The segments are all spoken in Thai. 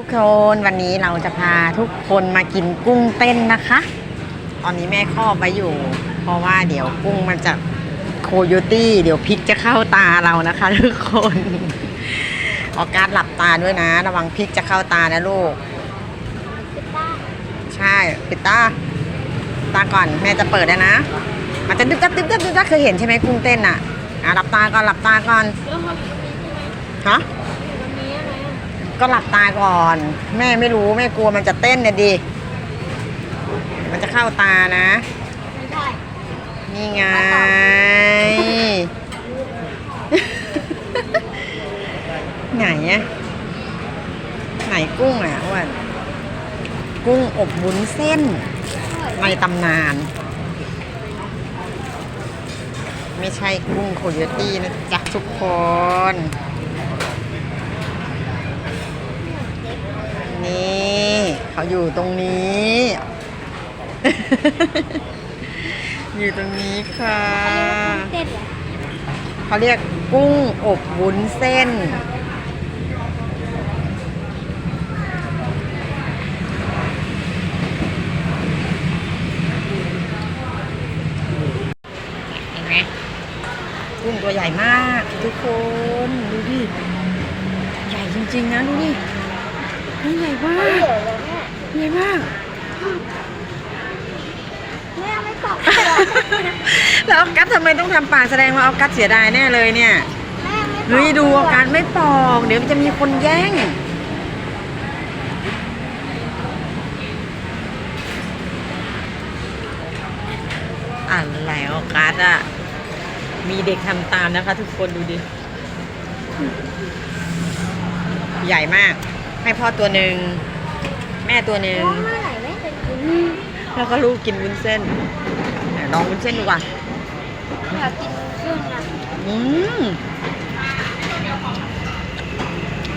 ทุกคนวันนี้เราจะพาทุกคนมากินกุ้งเต้นนะคะ ตอนนี้แม่ครอบไว้อยู่ เพราะว่าเดี๋ยวกุ้งมันจะโคโยตี้ เดี๋ยวพริกจะเข้าตาเรานะคะ ทุกคนออกการหลับตาด้วยนะ ระวังพริกจะเข้าตานะลูกใช่ปิดตาตาก่อนแม่จะเปิดแล้วนะ มันจะดึ๊บดับดึ๊บดับดึ๊บดับเคยเห็นใช่ไหมกุ้งเต้นอะอะหลับตาก่อนหลับตาก่อนฮะ ก็หลับตาก่อน แม่ไม่รู้แม่กลัวมันจะเต้นเนี่ยดิ มันจะเข้าตานะ ไม่ใช่นี่ไง ไหนอะไหนกุ้งอะอ้วนกุ้งอบวุ้นเส้นในตำนาน ไม่ใช่กุ้งโคโยตี้นะจ๊ะทุกคน นี่เขาอยู่ตรงนี้ อยู่ตรงนี้ค่ะเขาเรียกกุ้งอบวุ้นเส้น เห็นไหมกุ้งตัวใหญ่มากทุกคน ดูดิ ใหญ่จริง ๆ นะ ดูดิ กุ้งใหญ่มากเดี๋ยวเลยแม่ใหญ่มากแม่ไม่ตอบแล้วออกัสทำไมต้องทำปากแสดงว่าออกัสเสียดายแน่เลยเนี่ยแม่ไม่ตอบเฮ้ยดูออกัสไม่ปอก เดี๋ยวจะมีคนแย่งอ่านแล้วออกัสอะมีเด็กทำตามนะคะ ทุกคนดูดิ ใหญ่มาก ให้พ่อตัวหนึ่ง แม่ตัวหนึ่ง เมื่อไหร่แม่จะกินแล้วก็ลูกกินวุ้นเส้นไหนลองวุ้นเส้นดูก่อนอยากกินเครื่องนะอืม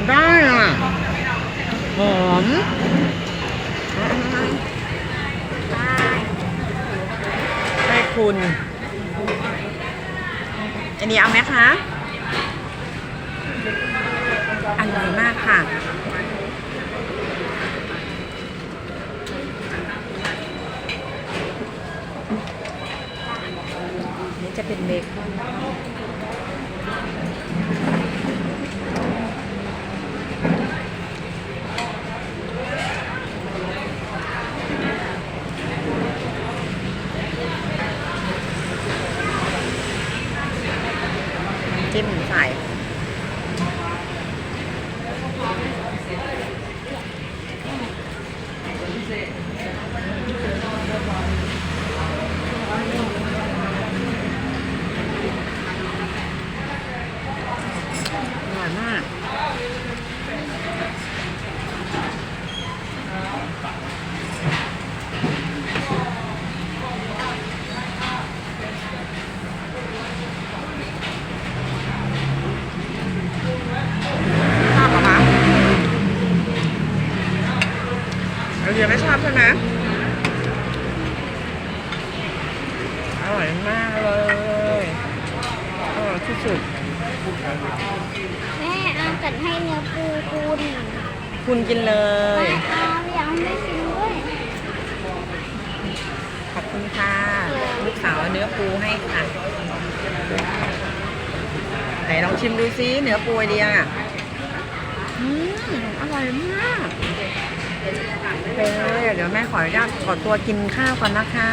ได้อะหอมได้ให้คุณ อันนี้เอาไหมคะ อร่อยมากค่ะ จะเป็นเบคอนจิ้มใส่อยมาก ชอบเหรอคะ เราเรียนไม่ชอบใช่ไหมอร่อยมากเลยอร่อยที่สุดแม่เอาจัดให้เนื้อปูคุณคุณกินเลย ไม่เอาอยากให้แม่กินด้วยขอบคุณค่ะ ลูกสาวเอาเนื้อปูให้ค่ะ ไหนลองชิมดูซิเนื้อปูไอเดียอะ อืมอร่อยมาก เดี๋ยวแม่ขออนุญาตขอตัวกินข้าวก่อนนะคะ